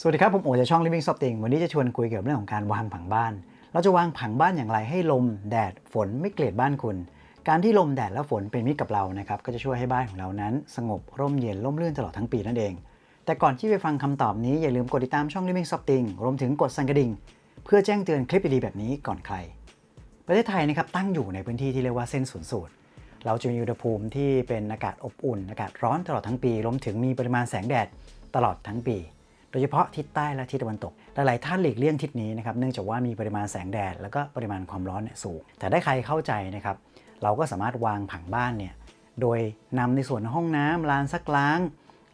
สวัสดีครับ ผมโอจากช่อง Living s o f t i n g วันนี้จะชวนคุยเกี่ยวกับเรื่องของการวางผังบ้าน เราจะวางผังบ้านอย่างไรให้ลมแดดฝนไม่เกลียดบ้านคุณ การที่ลมแดดและฝนเป็นมิตรกับเรานะครับก็จะช่วยให้บ้านของเรานั้น สงบร่มเย็นร่มรื่นตลอดทั้งปีนั่นเอง แต่ก่อนที่ไปฟังคำตอบนี้อย่าลืมกดติดตามช่อง Living s o f t i n g รวมถึงกดสั่นกระดิ่ง เพื่อแจ้งเตือนคลิปดีๆแบบนี้ก่อนใคร ประเทศไทยนะครับตั้งอยู่ในพื้นที่ที่เรียกว่าเส้นศูนย์สูตรเราจะมีอุณหภูมิที่เป็นอากาศอบอุ่น อากาศร้อนตลอดทั้งปีรวมถึงมีปริมาณแสงแดดตลอดทั้งปี ดยเฉพาะทิศใต้และทิศตะวันตก หลาย ๆ ท่านหลีกเลี่ยงทิศนี้นะครับ เนื่องจากว่ามีปริมาณแสงแดด แล้วก็ปริมาณความร้อนเนี่ยสูง แต่ได้ใครเข้าใจนะครับ เราก็สามารถวางผังบ้านเนี่ย โดยนำในส่วนห้องน้ำลานซักล้าง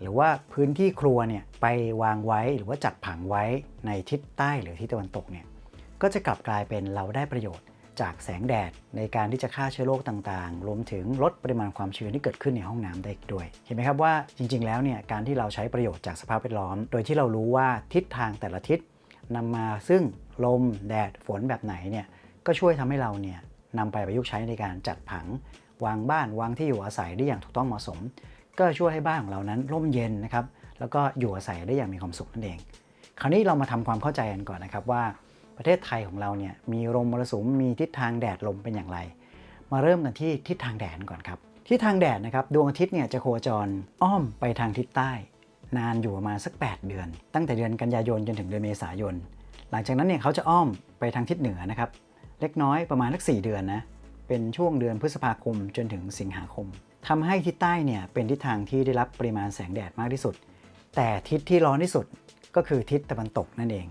หรือว่าพื้นที่ครัวเนี่ยไปวางไว้หรือว่าจัดผังไว้ในทิศใต้หรือทิศตะวันตกเนี่ย ก็จะกลับกลายเป็นเราได้ประโยชน์ จากแสงแดดในการที่จะฆ่าเชื้อโรคต่างๆ รวมถึงลดปริมาณความชื้นที่เกิดขึ้นในห้องน้ำได้อีกด้วย เห็นไหมครับว่าจริง ๆ แล้วเนี่ยการที่เราใช้ประโยชน์จากสภาพแวดล้อม โดยที่เรารู้ว่าทิศทางแต่ละทิศนำมาซึ่งลมแดดฝนแบบไหนเนี่ยก็ช่วยทำให้เราเนี่ยนำไปประยุกต์ใช้ในการจัดผัง วางบ้านวางที่อยู่อาศัยได้อย่างถูกต้องเหมาะสม ก็ช่วยให้บ้านของเรานั้นร่มเย็นนะครับแล้วก็อยู่อาศัยได้อย่างมีความสุขนั่นเอง คราวนี้เรามาทำความเข้าใจกันก่อนนะครับว่า ประเทศไทยของเราเนี่ยมีลมมรสุมมีทิศทางแดดลมเป็นอย่างไร มาเริ่มกันที่ทิศทางแดดก่อนครับทิศทางแดดนะครับดวงอาทิตย์เนี่ยจะโคจรอ้อมไปทางทิศใต้ นานอยู่ประมาณสัก 8 เดือน ตั้งแต่เดือนกันยายนจนถึงเดือนเมษายน หลังจากนั้นเนี่ยเขาจะอ้อมไปทางทิศเหนือนะครับเล็กน้อยประมาณสัก 4 เดือนนะเป็นช่วงเดือนพฤษภาคมจนถึงสิงหาคมทำให้ทิศใต้เนี่ยเป็นทิศทางที่ได้รับปริมาณแสงแดดมากที่สุด แต่ทิศที่ร้อนที่สุดก็คือทิศตะวันตกนั่นเอง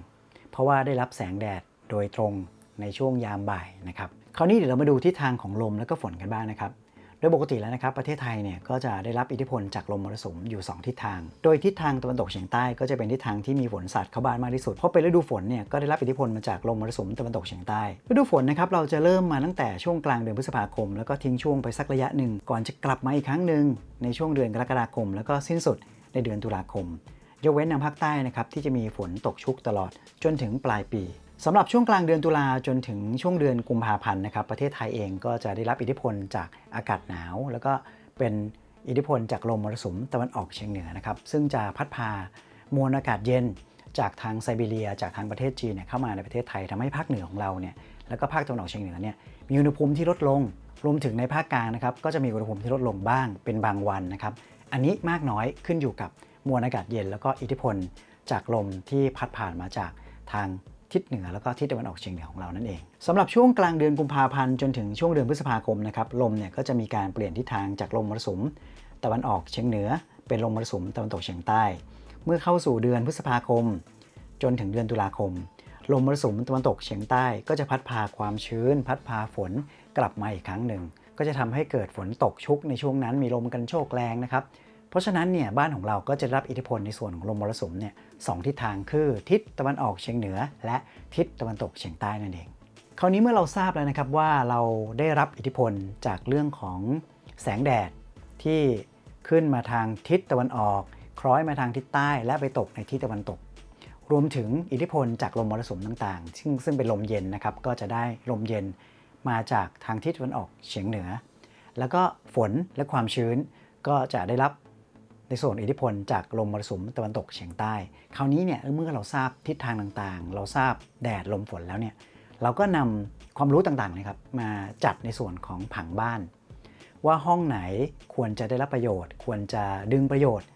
ราะว่าได้รับแสงแดดโดยตรงในช่วงยามบ่ายนะครับคราวนี้เดี๋ยวเรามาดูทิศทางของลมและก็ฝนกันบ้างนะครับโดยปกติแล้วนะครับประเทศไทยเนี่ยก็จะได้รับอิทธิพลจากลมมรสุมอยู่ 2 ทิศทาง โดยทิศทางตะวันตกเฉียงใต้ก็จะเป็นทิศทางที่มีฝนสาดเข้าบ้านมากที่สุด เพราะเป็นฤดูฝนเนี่ยก็ได้รับอิทธิพลมาจากลมมรสุมตะวันตกเฉียงใต้ ฤดูฝนนะครับเราจะเริ่มมาตั้งแต่ช่วงกลางเดือนพฤษภาคม แล้วก็ทิ้งช่วงไปสักระยะหนึ่งก่อนจะกลับมาอีกครั้งหนึ่งในช่วงเดือนกรกฎาคม แล้วก็สิ้นสุดในเดือนตุลาคม ยกเว้นทางภาคใต้นะครับที่จะมีฝนตกชุกตลอดจนถึงปลายปีสำหรับช่วงกลางเดือนตุลาจนถึงช่วงเดือนกุมภาพันธ์นะครับประเทศไทยเองก็จะได้รับอิทธิพลจากอากาศหนาว แล้วก็เป็นอิทธิพลจากลมมรสุมตะวันออกเฉียงเหนือนะครับซึ่งจะพัดพามวลอากาศเย็นจากทางไซบีเรีย จากทางประเทศจีนเนี่ยเข้ามาในประเทศไทยทำให้ภาคเหนือของเราเนี่ยแล้วก็ภาคตะวันออกเฉียงเหนือเนี่ยมีอุณหภูมิที่ลดลง รวมถึงในภาคกลางนะครับก็จะมีอุณหภูมิที่ลดลงบ้างเป็นบางวันนะครับอันนี้มากน้อยขึ้นอยู่กับ มวลอากาศเย็น แล้วก็อิทธิพลจากลมที่พัดผ่านมาจากทางทิศเหนือแล้วก็ทิศตะวันออกเฉียงเหนือของเรานั่นเองสำหรับช่วงกลางเดือนกุมภาพันธ์จนถึงช่วงเดือนพฤษภาคมนะครับลมเนี่ยก็จะมีการเปลี่ยนทิศทางจากลมมรสุมตะวันออกเฉียงเหนือ เป็นลมมรสุมตะวันตกเฉียงใต้ เมื่อเข้าสู่เดือนพฤษภาคม จนถึงเดือนตุลาคม ลมมรสุมตะวันตกเฉียงใต้ก็จะพัดพาความชื้น พัดพาฝนกลับมาอีกครั้งหนึ่ง ก็จะทำให้เกิดฝนตกชุกในช่วงนั้นมีลมกันโชกแรงนะครับ เพราะฉะนั้นเนี่ยบ้านของเราก็จะรับอิทธิพลในส่วนของลมมรสุมเนี่ยสองทิศทางคือทิศตะวันออกเฉียงเหนือ และทิศตะวันตกเฉียงใต้นั่นเอง คราวนี้เมื่อเราทราบแล้วนะครับว่าเราได้รับอิทธิพลจากเรื่องของแสงแดดที่ขึ้นมาทางทิศตะวันออก คล้อยมาทางทิศใต้ และไปตกในทิศตะวันตก รวมถึงอิทธิพลจากลมมรสุมต่างๆ ซึ่งซึ่งเป็นลมเย็นนะครับก็จะได้ลมเย็นมาจากทางทิศตะวันออกเฉียงเหนือ แล้วก็ฝนและความชื้นก็จะได้รับ ในส่วนอิทธิพลจากลมมรสุมตะวันตกเฉียงใต้ คราวนี้เนี่ยเมื่อเราทราบทิศทางต่างๆ เราทราบแดดลมฝนแล้วเนี่ยเราก็นำความรู้ต่างๆนะครับมาจัดในส่วนของผังบ้าน ว่าห้องไหนควรจะได้รับประโยชน์ ควรจะดึงประโยชน์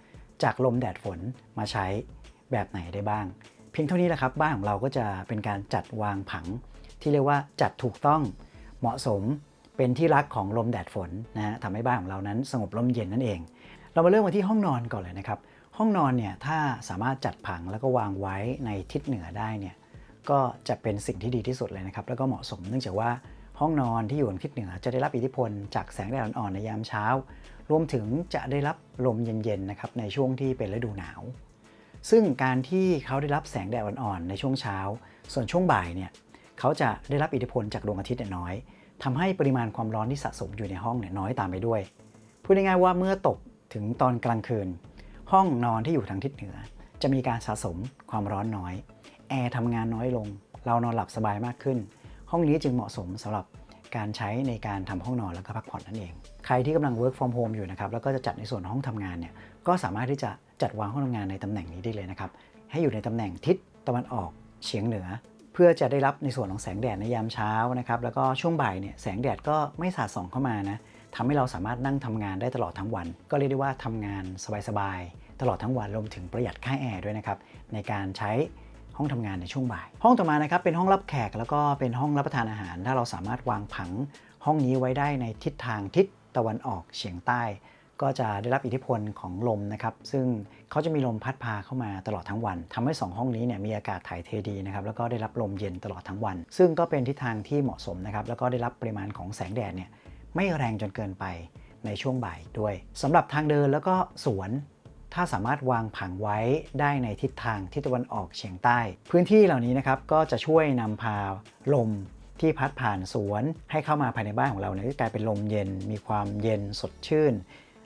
จากลมแดดฝนมาใช้แบบไหนได้บ้าง เพียงเท่านี้แหละครับบ้านของเราก็จะเป็นการจัดวางผัง ที่เรียกว่าจัดถูกต้องเหมาะสมเป็นที่รักของลมแดดฝนนะฮะทำให้บ้านของเรานั้นสงบร่มเย็นนั่นเอง เรามาเริ่มกันที่ห้องนอนก่อนเลยนะครับ ห้องนอนเนี่ยถ้าสามารถจัดผังแล้วก็วางไว้ในทิศเหนือได้เนี่ยก็จะเป็นสิ่งที่ดีที่สุดเลยนะครับ แล้วก็เหมาะสมเนื่องจากว่าห้องนอนที่อยู่ทางทิศเหนือจะได้รับอิทธิพลจากแสงแดดอ่อนๆในยามเช้า รวมถึงจะได้รับลมเย็นๆนะครับในช่วงที่เป็นฤดูหนาว ซึ่งการที่เขาได้รับแสงแดดอ่อนๆในช่วงเช้า ส่วนช่วงบ่ายเนี่ยเขาจะได้รับอิทธิพลจากดวงอาทิตย์น้อยทำให้ปริมาณความร้อนที่สะสมอยู่ในห้องเนี่ยน้อยตามไปด้วย พูดง่ายๆว่าเมื่อตก ถึงตอนกลางคืน ห้องนอนที่อยู่ทางทิศเหนือ จะมีการสะสมความร้อนน้อย แอร์ทำงานน้อยลง เรานอนหลับสบายมากขึ้น ห้องนี้จึงเหมาะสมสำหรับการใช้ในการทำห้องนอนแล้วก็พักผ่อนนั่นเอง ใครที่กำลัง work from home อยู่นะครับแล้วก็จะจัดในส่วนห้องทำงานเนี่ยก็สามารถที่จะจัดวางห้องทำงานในตำแหน่งนี้ได้เลยนะครับให้อยู่ในตำแหน่งทิศตะวันออกเฉียงเหนือ เพื่อจะได้รับในส่วนของแสงแดดในยามเช้านะครับแล้วก็ช่วงบ่ายเนี่ยแสงแดดก็ไม่สาดส่องเข้ามานะ ทำให้เราสามารถนั่งทำงานได้ตลอดทั้งวัน ก็เรียกได้ว่าทำงานสบายๆตลอดทั้งวันรวมถึงประหยัดค่าแอร์ด้วยนะครับในการใช้ห้องทำงานในช่วงบ่าย ห้องต่อมานะครับเป็นห้องรับแขกแล้วก็เป็นห้องรับประทานอาหาร ถ้าเราสามารถวางผังห้องนี้ไว้ได้ในทิศทางทิศตะวันออกเฉียงใต้ ก็จะได้รับอิทธิพลของลมนะครับ ซึ่งเขาจะมีลมพัดพาเข้ามาตลอดทั้งวันทำให้ 2 ห้องนี้เนี่ยมีอากาศถ่ายเทดีนะครับแล้วก็ได้รับลมเย็นตลอดทั้งวัน ซึ่งก็เป็นทิศทางที่เหมาะสมนะครับแล้วก็ได้รับปริมาณของแสงแดดเนี่ย ไม่แรงจนเกินไปในช่วงบ่ายด้วยสำหรับทางเดินแล้วก็สวน ถ้าสามารถวางผังไว้ได้ในทิศทางทิศตะวันออกเฉียงใต้ พื้นที่เหล่านี้นะครับก็จะช่วยนำพาลมที่พัดผ่านสวนให้เข้ามาภายในบ้านของเราเนี่ยก็กลายเป็นลมเย็น มีความเย็นสดชื่น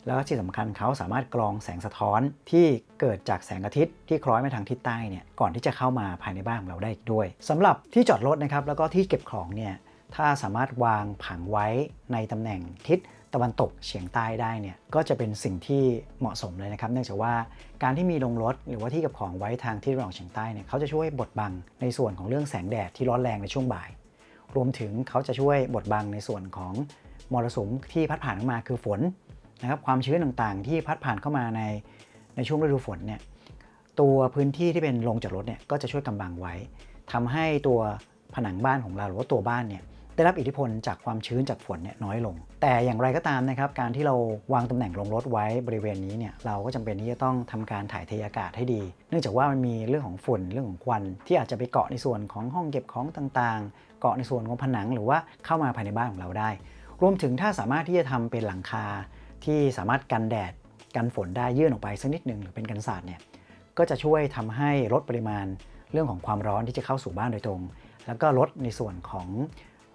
แล้วก็ที่สำคัญเขาสามารถกรองแสงสะท้อนที่เกิดจากแสงอาทิตย์ที่คล้อยมาทางทิศใต้เนี่ยก่อนที่จะเข้ามาภายในบ้านของเราได้อีกด้วยสำหรับที่จอดรถนะครับแล้วก็ที่เก็บของเนี่ย ถ้าสามารถวางผังไว้ในตำแหน่งทิศตะวันตกเฉียงใต้ได้เนี่ยก็จะเป็นสิ่งที่เหมาะสมเลยนะครับ เนื่องจากว่าการที่มีโรงรถหรือว่าที่ก็บของไว้ทางทิศตะวันออกเฉียงใต้เนี่ยเขาจะช่วยบดบังในส่วนของเรื่องแสงแดดที่ร้อนแรงในช่วงบ่าย รวมถึงเขาจะช่วยบดบังในส่วนของมรสุมที่พัดผ่านเข้ามาคือฝนนะครับความชื้นต่างๆ ที่พัดผ่านเข้ามาในในช่วงฤดูฝนเนี่ยตัวพื้นที่ที่เป็นโรงจอดรถเนี่ยก็จะช่วยกำบังไว้ทำให้ตัวผนังบ้านของเราหรือว่าตัวบ้านเนี่ย ได้รับอิทธิพลจากความชื้นจากฝนเนี่ยน้อยลง แต่อย่างไรก็ตามนะครับการที่เราวางตำแหน่งลงรถไว้บริเวณนี้เนี่ยเราก็จำเป็นที่จะต้องทำการถ่ายเทอากาศให้ดี เนื่องจากว่ามันมีเรื่องของฝุ่นเรื่องของควัน ที่อาจจะไปเกาะในส่วนของห้องเก็บของต่างๆ เกาะในส่วนของผนังหรือว่าเข้ามาภายในบ้านของเราได้ รวมถึงถ้าสามารถที่จะทำเป็นหลังคาที่สามารถกันแดดกันฝนได้ยื่นออกไปสักนิดหนึ่งหรือเป็นกันศาสตร์เนี่ยก็จะช่วยทำให้ลดปริมาณเรื่องของความร้อนที่จะเข้าสู่บ้านโดยตรง แล้วก็ลดในส่วนของ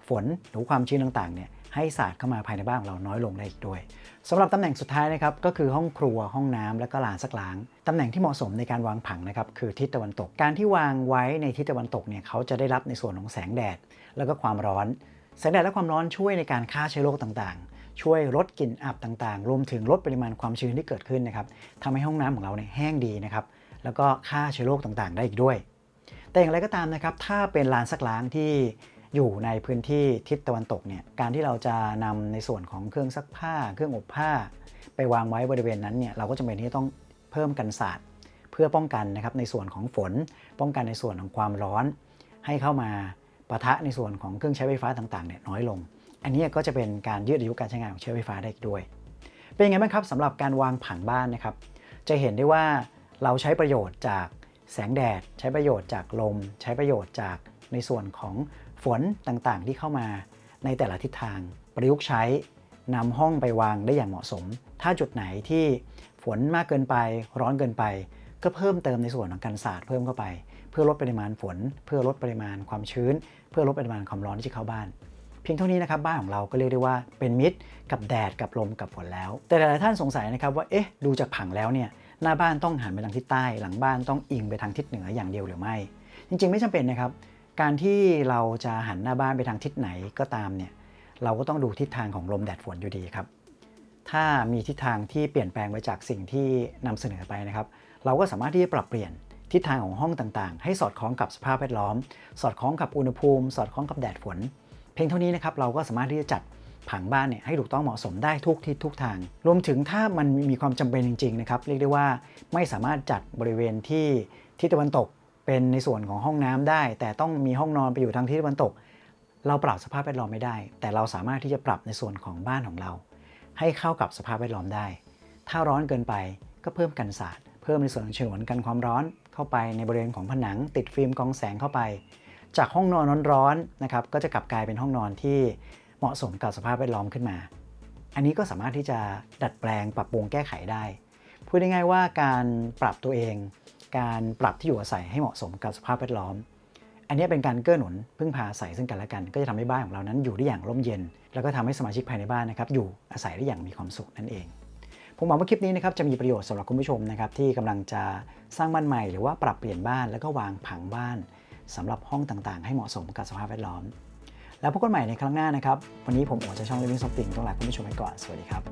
ฝนหรือความชื้นต่างๆเนี่ยให้สาดเข้ามาภายในบ้านของเราน้อยลงได้อีกด้วยสำหรับตำแหน่งสุดท้ายนะครับก็คือห้องครัวห้องน้ำและก็ลานซักล้างตำแหน่งที่เหมาะสมในการวางผังนะครับคือทิศตะวันตกการที่วางไว้ในทิศตะวันตกเนี่ยเขาจะได้รับในส่วนของแสงแดด แล้วก็ความร้อนแสงแดดและความร้อนช่วยในการฆ่าเชื้อโรคต่างๆ ช่วยลดกลิ่นอับต่างๆ รวมถึงลดปริมาณความชื้นที่เกิดขึ้นนะครับทำให้ห้องน้ำของเราเนี่ยแห้งดีนะครับแล้วก็ฆ่าเชื้อโรคต่างๆ ได้อีกด้วย แต่อย่างไรก็ตามนะครับถ้าเป็นลานซักล้างที่ อยู่ในพื้นที่ทิศตะวันตกเนี่ยการที่เราจะนำในส่วนของเครื่องซักผ้า เครื่องอบผ้า ไปวางไว้บริเวณนั้นเนี่ยเราก็จำเป็นที่จะต้องเพิ่มกันศาสตร์เพื่อป้องกันนะครับในส่วนของฝน ป้องกันในส่วนของความร้อน ให้เข้ามาปะทะในส่วนของเครื่องใช้ไฟฟ้าต่างๆเนี่ยน้อยลง อันนี้ก็จะเป็นการยืดอายุการใช้งานของเชื้อไฟฟ้าได้อีกด้วย เป็นยังไงบ้างครับสำหรับการวางผังบ้านนะครับจะเห็นได้ว่าเราใช้ประโยชน์จากแสงแดด ใช้ประโยชน์จากลม ใช้ประโยชน์จากในส่วนของ ฝนต่างๆ ที่เข้ามาในแต่ละทิศทาง ประยุกต์ใช้นำห้องไปวางได้อย่างเหมาะสม ถ้าจุดไหนที่ฝนมากเกินไปร้อนเกินไป ก็เพิ่มเติมในส่วนของการสาดเพิ่มเข้าไป เพื่อลดปริมาณฝน เพื่อลดปริมาณความชื้น เพื่อลดปริมาณความร้อนที่จะเข้าบ้าน เพียงเท่านี้นะครับบ้านของเราก็เรียกได้ว่าเป็นมิตรกับแดดกับลมกับฝนแล้ว แต่หลายท่านสงสัยนะครับว่าเอ๊ะดูจากผังแล้วเนี่ยหน้าบ้านต้องหันไปทางทิศใต้ หลังบ้านต้องอิงไปทางทิศเหนืออย่างเดียวหรือไม่ จริงๆ ไม่จำเป็นนะครับ การที่เราจะหันหน้าบ้านไปทางทิศไหนก็ตามเนี่ยเราก็ต้องดูทิศทางของลมแดดฝนอยู่ดีครับ ถ้ามีทิศทางที่เปลี่ยนแปลงไปจากสิ่งที่นำเสนอไปนะครับ เราก็สามารถที่จะปรับเปลี่ยนทิศทางของห้องต่างๆ ให้สอดคล้องกับสภาพแวดล้อม สอดคล้องกับอุณหภูมิ สอดคล้องกับแดดฝน เพียงเท่านี้นะครับเราก็สามารถที่จะจัดผังบ้านเนี่ยให้ถูกต้องเหมาะสมได้ทุกทิศทุกทาง รวมถึงถ้ามันมีความจำเป็นจริงๆนะครับเรียกได้ว่าไม่สามารถจัดบริเวณที่ทิศตะวันตก เป็นในส่วนของห้องน้ำได้ แต่ต้องมีห้องนอนไปอยู่ทางทิศตะวันตก เราปรับสภาพแวดล้อมไม่ได้ แต่เราสามารถที่จะปรับในส่วนของบ้านของเรา ให้เข้ากับสภาพแวดล้อมได้ ถ้าร้อนเกินไปก็เพิ่มกันศาสตร์เพิ่มในส่วนของฉนวนกันความร้อนเข้าไปในบริเวณของผนัง ติดฟิล์มกองแสงเข้าไป จากห้องนอนร้อนๆนะครับก็จะกลับกลายเป็นห้องนอนที่เหมาะสมกับสภาพแวดล้อมขึ้นมา อันนี้ก็สามารถที่จะดัดแปลงปรับปรุงแก้ไขได้ พูดง่ายๆว่าการปรับตัวเอง การปรับที่อยู่อาศัยให้เหมาะสมกับสภาพแวดล้อม อันนี้เป็นการเกื้อหนุนพึ่งพาอาศัยซึ่งกันและกัน ก็จะทำให้บ้านของเรานั้นอยู่ได้อย่างร่มเย็น แล้วก็ทำให้สมาชิกภายในบ้านนะครับอยู่อาศัยได้อย่างมีความสุขนั่นเอง ผมหวังว่าคลิปนี้นะครับจะมีประโยชน์สำหรับคุณผู้ชมนะครับที่กำลังจะสร้างบ้านใหม่หรือว่าปรับเปลี่ยนบ้านแล้วก็วางผังบ้านสำหรับห้องต่างๆ ให้เหมาะสมกับสภาพแวดล้อม แล้วพบกันใหม่ในครั้งหน้านะครับวันนี้ผมโอ๋จากช่อง Living Something ต้องลาคุณผู้ชมไปก่อนสวัสดีครับ